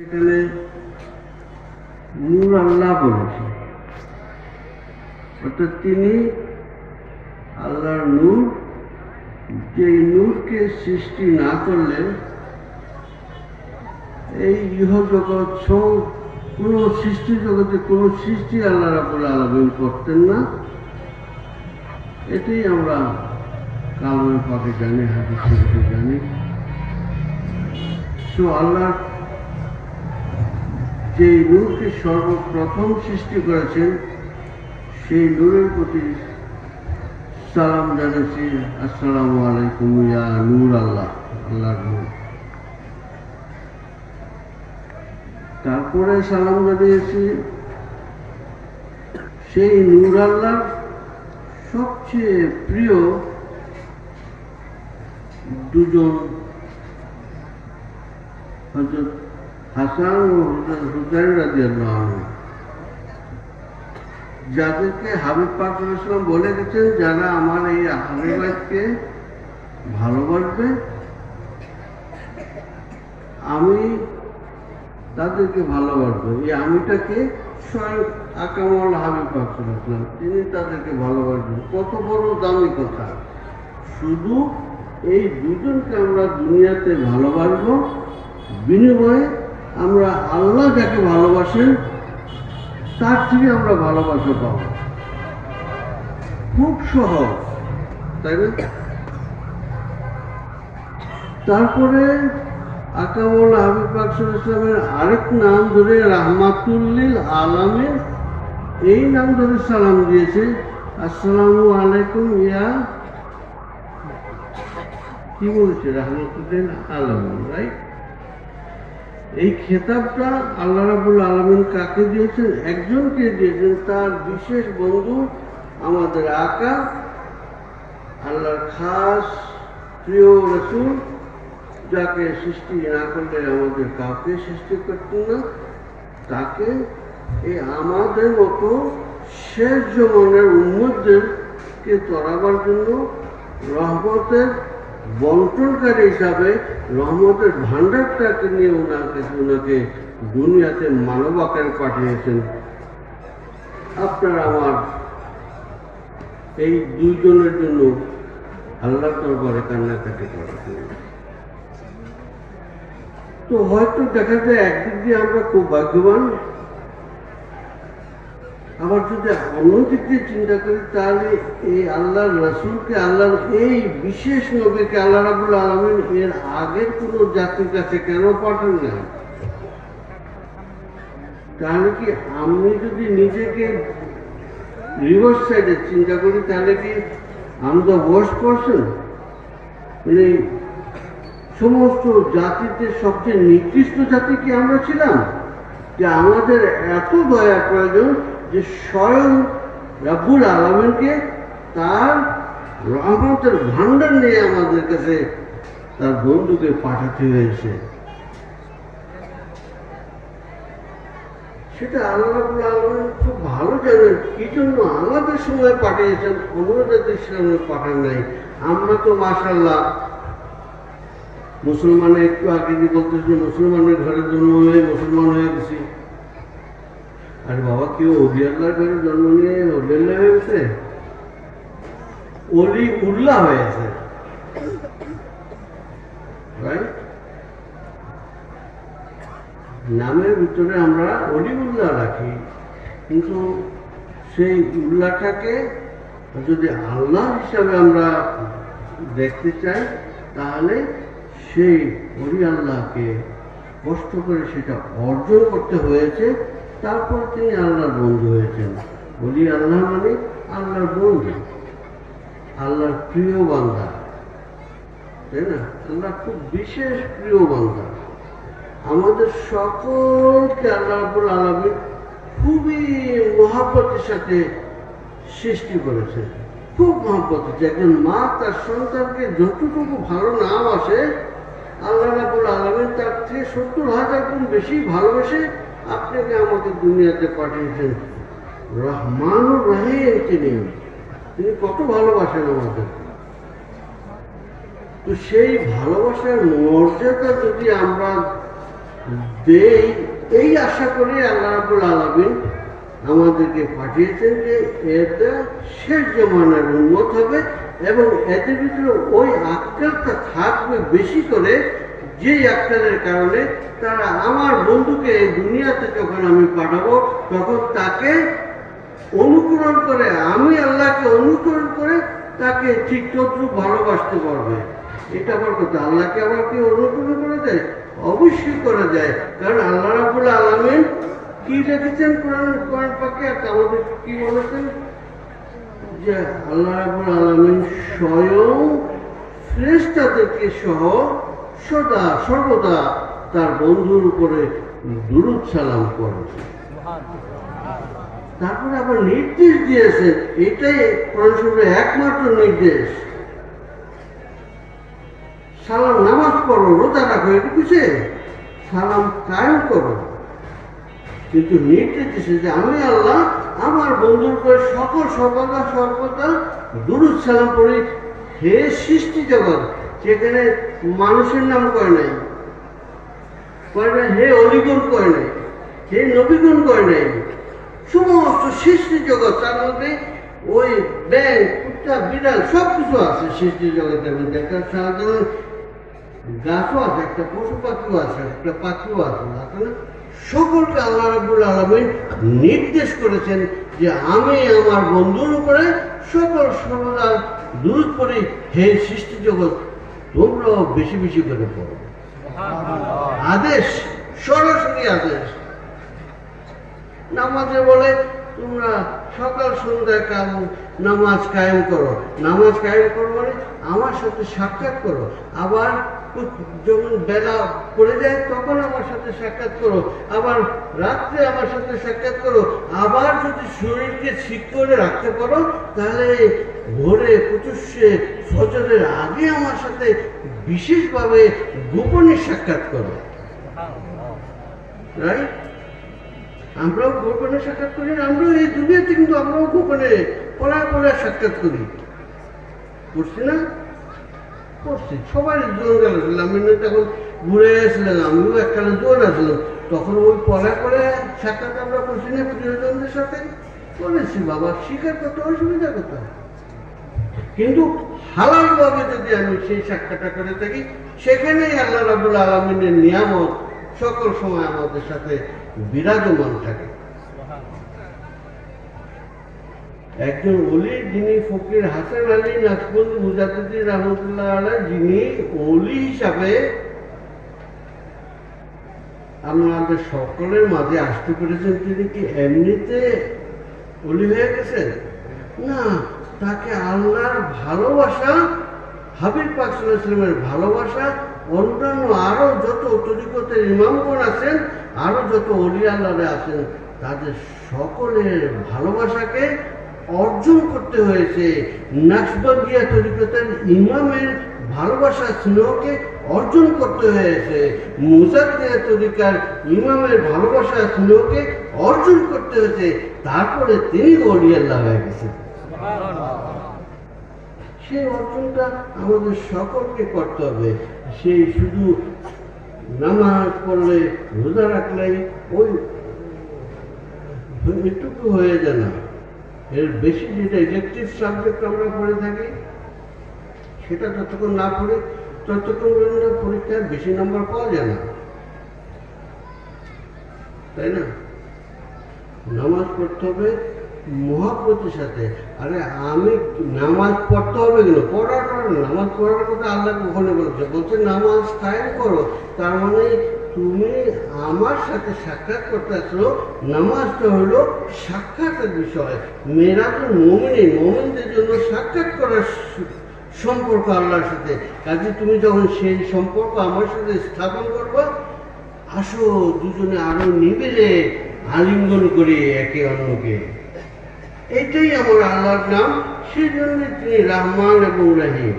সেখানে নূর আল্লাহ বলেছে অর্থাৎ তিনি আল্লাহর নূর যে নূরকে সৃষ্টি না করলে এই ইহজগৎ সব কোনো সৃষ্টি জগতে কোনো সৃষ্টি আল্লাহ রাবুল আলমিন করতেন না। এটাই আমরা কালমে পাকে জানি শরীফে জানি। তো আল্লাহ যে নূরকে সর্বপ্রথম সৃষ্টি করেছেন, সেই নূরের প্রতি সালাম জানাচ্ছি। আসসালামু আলাইকুম, ইয়া নূর আল্লাহ, আল্লাহর নূর। তারপরে সালাম জানিয়েছি, সেই নূর আল্লাহর সবচেয়ে প্রিয় দুজন হজরত হাসান রাজিয়াল্লাহ যাদেরকে হাবিব পাক ইসলাম বলে গেছেন যারা আমার এই হাবিবাজকে ভালোবাসবে, আমি তাদেরকে ভালোবাসবো। এই আমিটাকে স্বয়ং আকামল হাবিব পাক ইসলাম তিনি তাদেরকে ভালোবাসবেন। কত বড় দামি কথা। শুধু এই দুজনকে আমরা দুনিয়াতে ভালোবাসবো, বিনিময়ে আমরা আল্লাহ যাকে ভালোবাসেন, তার থেকে আমরা ভালোবাসা পাব। খুব সহজ, তাই না? তারপরে আকামুল হাবিব পাকসুল ইসলামের আরেক নাম ধরে রাহমাতুল্লিল আলামের এই নাম ধরে সালাম দিয়েছে। আসসালামু আলাইকুম, ইয়া কি বলছে? রাহমাতুল্লিল আলম রাইট এই খেতাবটা আল্লাহ রাবুল আলমিন কাকে দিয়েছেন? একজনকে দিয়েছেন, তার বিশেষ বন্ধু আমাদের আকা আল্লাহর খাস প্রিয় রসুল, যাকে সৃষ্টি না করলে আমাদের কাউকে সৃষ্টি করতেন না। তাকে এই আমাদের মতো শেষ জমানের উন্মতদেরকে তরাবার জন্য রহমতের বন্টনকারী হিসাবে রহমতের ভাণ্ডারটাকে নিয়ে ওনাকে ওনাকে দুনিয়াতে পাঠিয়েছেন। আপনার আমার এই দুইজনের জন্য আল্লাহ দরবারে কান্নাকাটি তো হয়তো দেখা যায় একদিক দিয়ে আমরা খুব ভাগ্যবান আবার যদি অন্যদিক চিন্তা করি, তাহলে এই আল্লাহর রসুলকে, আল্লাহর এই বিশেষ নবীকে আল্লাহ রাবুল আলমিন এর আগের কোনো জাতির কাছে কেন পাঠান না তাহলে কি আমি যদি নিজেকে রিভার্স সাইডে চিন্তা করি, তাহলে কি আমি দ্য ওয়ার্স্ট পারসন মানে সমস্ত জাতিতে সবচেয়ে নিকৃষ্ট জাতি কি আমরা ছিলাম? যে আমাদের এত দয়া প্রয়োজন যে স্বয়ং রাব্বুল আলমিনকে তার রহমতের ভাণ্ডার নিয়ে আমাদের কাছে তার বন্ধুকে পাঠাতে হয়েছে। সেটা আল্লাহ রাবুল আলমিন খুব ভালো জানেন। কি জন্য আমাদের সময় পাঠিয়েছেন অন্য জাতির সময় পাঠান নাই। আমরা তো মাসাল্লাহ মুসলমানের একটু আগে বলতেছি মুসলমানের ঘরে জন্ম হয়ে মুসলমান হয়ে গেছি। আর বাবা কেউ অলি আল্লাহর ঘরে জন্ম নিয়ে অলিয়াল্লাহ হয়ে গেছে? অলি উল্লাহ হয়েছে রাইট নামের ভিতরে আমরা অলি উল্লাহ রাখি, কিন্তু সেই উল্লাহটাকে যদি আল্লাহ হিসাবে আমরা দেখতে চাই, তাহলে সেই অলি আল্লাহকে কষ্ট করে সেটা অর্জন করতে হয়েছে। তারপর তিনি আল্লাহর বন্ধু হয়েছেন। অলি আল্লাহ মানে আল্লাহর বন্ধু। আল্লাহর প্রিয় বান্ধা তাই না? আল্লাহ খুব বিশেষ প্রিয় বান্ধা আমাদের সকলকে আল্লাহ রাবুল আলমী খুবই মহাব্বতের সাথে সৃষ্টি করেছে খুব হচ্ছে একজন মা তার সন্তানকে যতটুকু ভালো না বাসে আল্লাহ রাবুল আলমী তার থেকে সত্তর হাজার গুণ বেশি ভালোবেসে আপনাকে আমাকে দুনিয়াতে পাঠিয়েছেন, রহমানুর রাহিম তিনি। তিনি কত ভালোবাসেন আমাদের। তো সেই ভালোবাসার মর্যাদা যদি আমরা দেই, এই আশা করে আল্লাহ রাবুল আলমিন আমাদেরকে পাঠিয়েছেন যে এটা শেষ জমানার উন্মত হবে এবং এদের ভিতরে ওই আক্কারটা থাকবে বেশি করে যে আক্কারের কারণে তারা আমার বন্ধুকে এই দুনিয়াতে যখন আমি পাঠাবো, তখন তাকে অনুকরণ করে, আমি আল্লাহকে অনুকরণ করে তাকে ঠিক তদ্রুপ ভালোবাসতে পারবে। এটা আবার কথা। আল্লাহকে আবার কি অনুকরণ করা যায়? অবশ্যই করা যায়। কারণ আল্লাহ রাবুল আলমিন কি রেখেছেন কোরআন কোরআন পাকে? আর আমাদের কি বলেছেন? যে আল্লাহ রাবুল আলমিন স্বয়ং শ্রেষ্ঠাদেরকে সহ সদা সর্বদা তার বন্ধুর উপরে দুরুদ সালাম করেছে তারপরে আবার নির্দেশ দিয়েছেন এটাই পরশুরে একমাত্র নির্দেশ। সালাম নামাজ পড়ো রোজা রাখো এটা কিছু সালাম কায়েম করো। কিন্তু নির্দেশ দিয়েছে যে আমি আল্লাহ আমার বন্ধুর করে সকল সর্বদা সর্বদা দুরুদ সালাম পড়ি হে সৃষ্টি জগৎ যেখানে মানুষের নাম করে নাই। কয় হে অলিগণ করে নাই, হে নবীগণ করে নাই। সমস্ত সৃষ্টি জগৎ তার মধ্যে ওই ব্যাং কুত্তা, বিড়াল সব কিছু আছে সৃষ্টি জগতের মধ্যে। একটা সাধারণ গাছও আছে, একটা পশু পাখিও আছে, একটা পাখিও আছে সকলকে আল্লাহ রাবুল আলমিন নির্দেশ করেছেন যে আমি আমার বন্ধুর উপরে সকল সর্বদা দূর করে, হে সৃষ্টি জগৎ তোমরাও বেশি বেশি করে পড়ো। আদেশ, সরাসরি আদেশ। নামাজে বলে, তোমরা সকাল সন্ধ্যায় কাম, নামাজ কায়েম করো। নামাজ কায়েম করো মানে আমার সাথে সাক্ষাৎ করো। আবার যখন বেলা পড়ে যায়, তখন আমার সাথে সাক্ষাৎ করো। আবার রাত্রে আমার সাথে সাক্ষাৎ করো। আবার যদি শরীরকে ঠিক করে রাখতে পারো, তাহলে ভোরে প্রচুষে ফজরের আগে আমার সাথে বিশেষভাবে গোপনে সাক্ষাৎ করো রাইট আমরাও গোপনে সাক্ষাৎ করি, আমরাও এই দুনিয়াতে কিন্তু আমরাও গোপনে পড়ায় পড়ায় সাক্ষাৎ করি। করছি না? করছি। সবাই জোর গেল। আমি তখন ঘুরে আসলাম আমিও একখানে জোর আসলাম তখন ওই পড়া করে সাক্ষাৎ আমরা করছি না প্রিয়জনদের সাথে। করেছি বাবা, স্বীকার করতে অসুবিধা কোথায়? কিন্তু হালালভাবে যদি আমি সেই সাক্ষাৎটা করে থাকি সেখানেই আল্লাহ রাবুল আলমিনের নিয়ামত সকল সময় আমাদের সাথে বিরাজমান থাকে। একজন অলি যিনি ফকির হাসান আলী নাসবন্দ মুজাদুদ্দিন রহমতুল্লাহ আলাই যিনি অলি হিসাবে আমাদের সকলের মাঝে আসতে পেরেছেন তিনি কি এমনিতে অলি হয়ে গেছেন? না। তাকে আল্লাহর ভালোবাসা, হাবিব পাক ইসলামের ভালোবাসা, অন্যান্য আরও যত তরিকতের ইমামগণ আছেন, আরও যত অলি আল্লাহরে আছেন, তাদের সকলের ভালোবাসাকে অর্জন করতে হয়েছে। নাকশবন্দিয়া তরিকতের ইমামের ভালোবাসা স্নেহকে অর্জন করতে হয়েছে। মুজাদ্দিয়া তরিকার ইমামের ভালোবাসা স্নেহকে অর্জন করতে হয়েছে। তারপরে তিনি অলি আল্লাহ হয়ে গেছেন। সেই অর্জনটা আমাদের সকলকে করতে হবে। সেই শুধু নামাজ পড়লে রোজা রাখলেই ওই এটুকু হয়ে যায় না। এর বেশি যেটা ইলেকট্রিক সাবজেক্ট আমরা পড়ে থাকি, সেটা যতক্ষণ না পড়ে, ততক্ষণ পর্যন্ত পরীক্ষায় বেশি নম্বর পাওয়া যায় না। তাই না? নামাজ পড়তে হবে মহাব্বতের সাথে, আরে আমি নামাজ পড়তে হবে কেন? পড়ার নামাজ পড়ার কথা আল্লাহ ওখানে বলছে। বলছে, নামাজ কায়েম করো। তার মানে তুমি আমার সাথে সাক্ষাৎ করতে আসলো নামাজটা হলো সাক্ষাতের বিষয়। মেয়েরা তো মমিনী মমিনদের জন্য সাক্ষাৎ করার সম্পর্ক আল্লাহর সাথে। কাজে তুমি যখন সেই সম্পর্ক আমার সাথে স্থাপন করবা, আসো দুজনে আরও নিবেলে আলিঙ্গন করি একে অন্যকে। এটাই আমার আল্লাহর নাম সেই জন্য তিনি রহমান এবং রাহিম।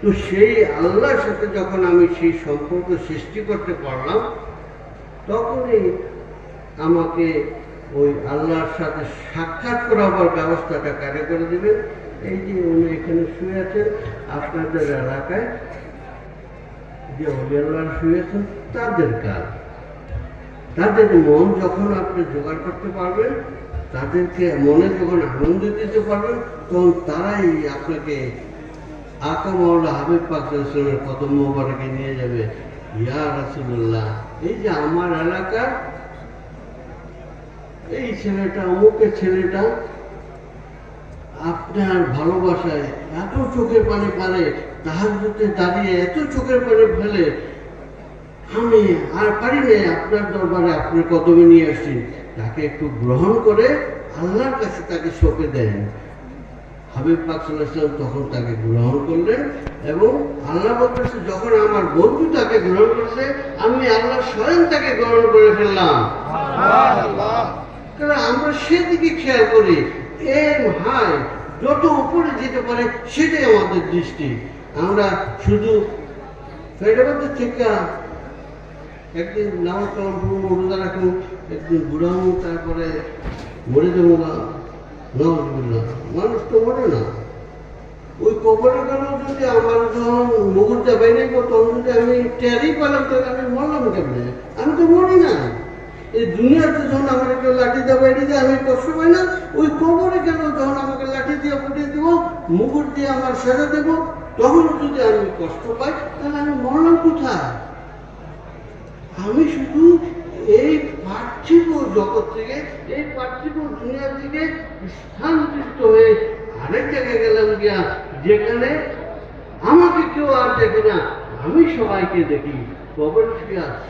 তো সেই আল্লাহর সাথে যখন আমি সেই সম্পর্ক সৃষ্টি করতে পারলাম, তখনই আমাকে ওই আল্লাহর সাথে সাক্ষাৎ করাবার ব্যবস্থাটা কারে করে দেবেন এই যে উনি এখানে শুয়ে আছেন, আপনাদের এলাকায় যে অলিয়াল্লাহ শুয়েছেন তাদের কাজ। তাদের মন যখন আপনি জোগাড় করতে পারবেন তাদেরকে মনে যখন আনন্দ দিতে পারবেন তখন তারাই আপনাকে হাবিব পাক ইসলামের কদম মোবারকে নিয়ে যাবে। ইয়া রাসুল্লাহ এই যে আমার এলাকার এই ছেলেটা, অমুকের ছেলেটা, আপনার ভালোবাসায় এত চোখের পানি পারে তাহার দাঁড়িয়ে এত চোখের পানি ফেলে আমি আর পারি না আপনার দরবারে আপনার কদমে নিয়ে আসছি তাকে একটু গ্রহণ করে আল্লাহর কাছে তাকে সঁপে দেন। হাবিব পাক সাল্লাল্লাহু আলাইহি ওয়াসাল্লাম তখন তাকে গ্রহণ করলেন এবং আল্লাহ বলতেছে, যখন আমার বন্ধু তাকে গ্রহণ আমি আল্লাহ স্বয়ং তাকে গ্রহণ করে ফেললাম। কারণ আমরা সেদিকে খেয়াল করি এর হাই যত উপরে যেতে পারে সেটাই আমাদের দৃষ্টি। আমরা শুধু ফেডারেল থেকে একদিন নামাজ কালাম পড়ব রোজা রাখব একদিন বুড়াবো তারপরে মরে যাব না। নজবুল্লাহ মানুষ তো মরে না। ওই কবরে গেল যদি আমার যখন মুগুরটা বাইরে তখন যদি আমি টেরই পেলাম তাহলে আমি মরলাম কেমনে? আমি তো মরি না। এই দুনিয়াতে যখন আমার কেউ লাঠি দিয়ে বাইরে দিয়ে আমি কষ্ট পাই না। ওই কবরে কেন যখন আমাকে লাঠি দিয়ে ফুটিয়ে দিব মুগুর দিয়ে আমার সেরে দেব, তখন যদি আমি কষ্ট পাই, তাহলে আমি মরলাম কোথায়? আমি শুধু এই পার্থিব জগৎ থেকে, এই পার্থিব দুনিয়া থেকে স্থানান্তরিত হয়ে আরেক জায়গায় গেলাম গিয়া, যেখানে আমাকে কেউ আর দেখে না, আমি সবাইকে দেখি। শুয়ে